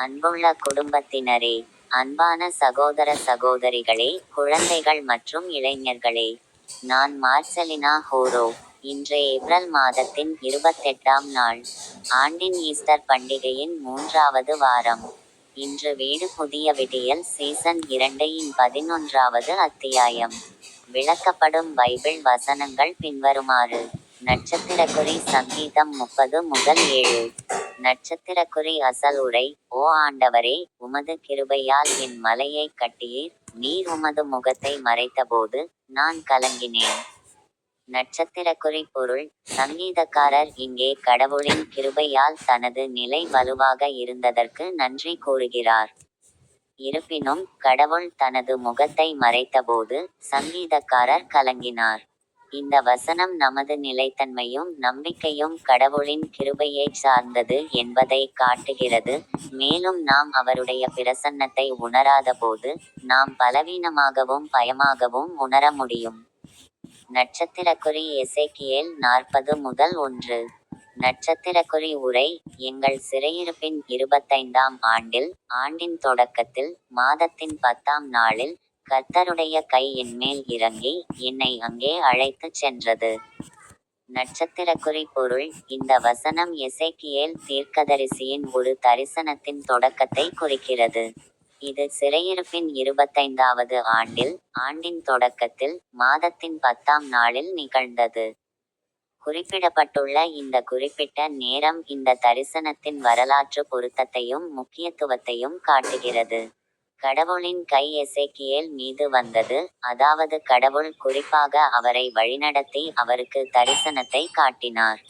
அன்புள்ள குடும்பத்தினரே அன்பான சகோதர சகோதரிகளே குழந்தைகள் மற்றும் இளைஞர்களே நான் மார்சலினா ஹோரோ. இன்று ஏப்ரல் மாதத்தின் இருபத்தெட்டாம் நாள் ஆண்டின் ஈஸ்டர் பண்டிகையின் மூன்றாவது வாரம். இன்று வீடு புதிய விடியல் சீசன் இரண்டையின் பதினொன்றாவது அத்தியாயம். விளக்கப்படும் பைபிள் வசனங்கள் பின்வருமாறு. நட்சத்திரக்குறி சங்கீதம் முப்பது முதல் ஏழு. நட்சத்திரக்குறி அசல் உடை ஓ ஆண்டவரே உமது கிருபையால் என் மலையை கட்டியீர் நீர் உமது முகத்தை மறைத்தபோது நான் கலங்கினேன். நட்சத்திரக்குறி பொருள் சங்கீதக்காரர் இங்கே கடவுளின் கிருபையால் தனது நிலை வலுவாக இருந்ததற்கு நன்றி கூறுகிறார். இருப்பினும் கடவுள் தனது முகத்தை மறைத்தபோது சங்கீதக்காரர் கலங்கினார். இந்த வசனம் நமது நிலைத்தன்மையும் நம்பிக்கையும் கடவுளின் கிருபையை சார்ந்தது என்பதை காட்டுகிறது. மேலும் நாம் அவருடைய பிரசன்னத்தை உணராதபோது நாம் பலவீனமாகவும் பயமாகவும் உணர முடியும். நட்சத்திரக்குறி எசேக்கியேல் நாற்பது முதல் ஒன்று. நட்சத்திரக்குறி உரை எங்கள் சிறையிருப்பின் இருபத்தைந்தாம் ஆண்டில் ஆண்டின் தொடக்கத்தில் மாதத்தின் பத்தாம் நாளில் கர்த்தருடைய கை என்மேல் இறங்கி என்னை அங்கே அழைத்துச் சென்றது. நட்சத்திரக்குறி பொருள் இந்த வசனம் எசைக்கியேல் தீர்க்கதரிசியின் ஒரு தரிசனத்தின் தொடக்கத்தை குறிக்கிறது. இது சிறையிருப்பின் இருபத்தைந்தாவது ஆண்டில் ஆண்டின் தொடக்கத்தில் மாதத்தின் பத்தாம் நாளில் நிகழ்ந்தது. குறிப்பிடப்பட்டுள்ள இந்த குறிப்பிட்ட நேரம் இந்த தரிசனத்தின் வரலாற்று பொருத்தத்தையும் முக்கியத்துவத்தையும் காட்டுகிறது. கடவுளின் கை எசேக்கியேல் மீது வந்தது. அதாவது கடவுள் குறிப்பாக அவரை வழிநடத்தி அவருக்கு தரிசனத்தை காட்டினார்.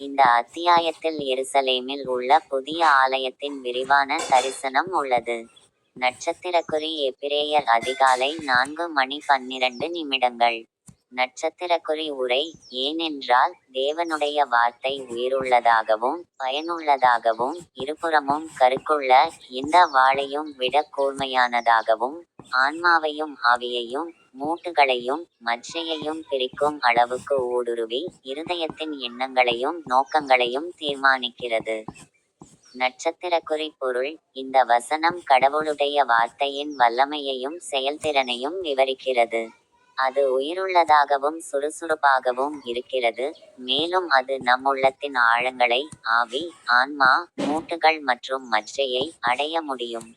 இந்த அத்தியாயத்தில் எருசலேமில் உள்ள புதிய ஆலயத்தின் விரிவான தரிசனம் உள்ளது. நட்சத்திரக்குறி எபிரேயர் அதிகாலை நான்கு மணி பன்னிரண்டு நிமிடங்கள். நட்சத்திரக்குறி உரை ஏனென்றால் தேவனுடைய வார்த்தை உயிருள்ளதாகவும் பயனுள்ளதாகவும் இருபுறமும் கருக்குள்ள இந்த வாளையும் விட கூர்மையானதாகவும் ஆன்மாவையும் ஆவியையும் மூட்டுகளையும் மச்சையையும் பிரிக்கும் அளவுக்கு ஊடுருவி இருதயத்தின் எண்ணங்களையும் நோக்கங்களையும் தீர்மானிக்கிறது. நட்சத்திரக்குறி பொருள் இந்த வசனம் கடவுளுடைய வார்த்தையின் வல்லமையையும் செயல்திறனையும் விவரிக்கிறது. அது உயிருள்ளதாகவும் சுறுசுறுப்பாகவும் இருக்கிறது. மேலும் அது நம் உள்ளத்தின் ஆழங்களை ஆவி ஆன்மா மூட்டுகள் மற்றும் மச்சையை அடைய முடியும்.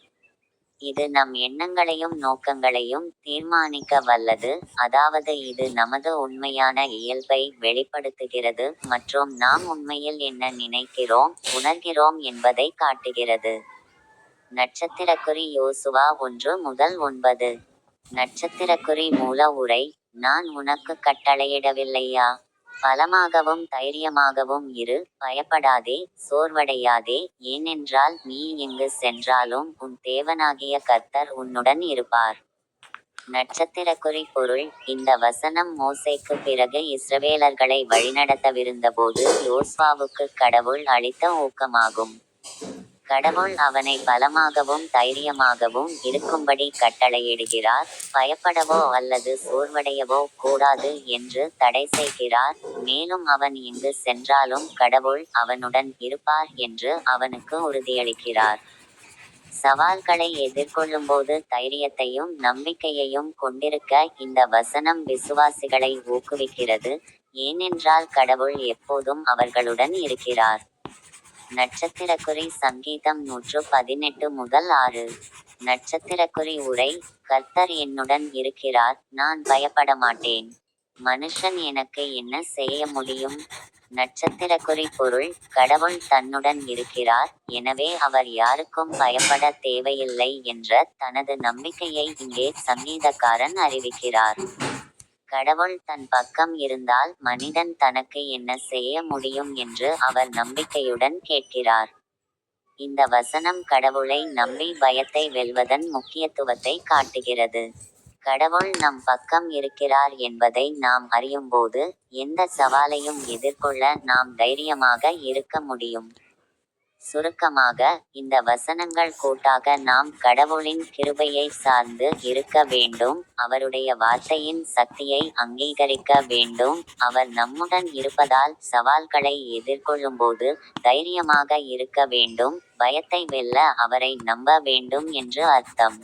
இது நம் எண்ணங்களையும் நோக்கங்களையும் தீர்மானிக்க வல்லது. அதாவது இது நமது உண்மையான இயல்பை வெளிப்படுத்துகிறது மற்றும் நாம் உண்மையில் என்ன நினைக்கிறோம் உணர்கிறோம் என்பதை காட்டுகிறது. நட்சத்திரக்குறி யோசுவா ஒன்று முதல் ஒன்பது. நட்சத்திரக்குறி மூல உரை நான் உனக்கு கட்டளையிடவில்லையா? பலமாகவும் தைரியமாகவும் இரு பயப்படாதே சோர்வடையாதே. ஏனென்றால் நீ எங்கு சென்றாலும் உன் தேவனாகிய கர்த்தர் உன்னுடன் இருப்பார். நட்சத்திரக்குறி பொருள் இந்த வசனம் மோசைக்கு பிறகு இஸ்ரவேலர்களை வழிநடத்தவிருந்தபோது யோஸ்வாவுக்கு கடவுள் அளித்த ஊக்கமாகும். கடவுள் அவனை பலமாகவும் தைரியமாகவும் இருக்கும்படி கட்டளையிடுகிறார். பயப்படவோ அல்லது சோர்வடையவோ கூடாது என்று தடை செய்கிறார். மேலும் அவன் இங்கு சென்றாலும் கடவுள் அவனுடன் இருப்பார் என்று அவனுக்கு உறுதியளிக்கிறார். சவால்களை எதிர்கொள்ளும்போது தைரியத்தையும் நம்பிக்கையையும் கொண்டிருக்க இந்த வசனம் விசுவாசிகளை ஊக்குவிக்கிறது. ஏனென்றால் கடவுள் எப்போதும் அவர்களுடன் இருக்கிறார். நட்சத்திரக்குறி சங்கீதம் நூற்று பதினெட்டு முதல் ஆறு. நட்சத்திரக்குறி உரை கர்த்தர் என்னுடன் இருக்கிறார் நான் பயப்பட மாட்டேன். மனுஷன் எனக்கு என்ன செய்ய முடியும்? நட்சத்திரக்குறி பொருள் கடவுள் தன்னுடன் இருக்கிறார் எனவே அவர் யாருக்கும் பயப்பட தேவையில்லை என்ற தனது நம்பிக்கையை இங்கே சங்கீதக்காரன் அறிவிக்கிறார். கடவுள் தன் பக்கம் இருந்தால் மனிதன் தனக்கு என்ன செய்ய முடியும் என்று அவர் நம்பிக்கையுடன் கேட்கிறார். இந்த வசனம் கடவுளை நம்பி பயத்தை வெல்வதன் முக்கியத்துவத்தை காட்டுகிறது. கடவுள் நம் பக்கம் இருக்கிறார் என்பதை நாம் அறியும்போது எந்த சவாலையும் எதிர்கொள்ள நாம் தைரியமாக இருக்க முடியும். சுருக்கமாக இந்த வசனங்கள் கூட்டாக நாம் கடவுளின் கிருபையை சார்ந்து இருக்க வேண்டும் அவருடைய வார்த்தையின் சக்தியை அங்கீகரிக்க வேண்டும் அவர் நம்முடன் இருப்பதால் சவால்களை எதிர்கொள்ளும்போது தைரியமாக இருக்க வேண்டும் பயத்தை வெல்ல அவரை நம்ப வேண்டும் என்று அர்த்தம்.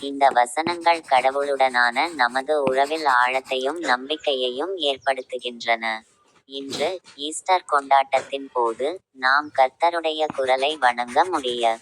இந்த வசனங்கள் கடவுளுடனான நமது உறவில் ஆழத்தையும் நம்பிக்கையையும் ஏற்படுத்துகின்றன. இன்று ஈஸ்டர் கொண்டாட்டத்தின் போது நாம் கர்த்தருடைய குரலை வணங்க முடிய.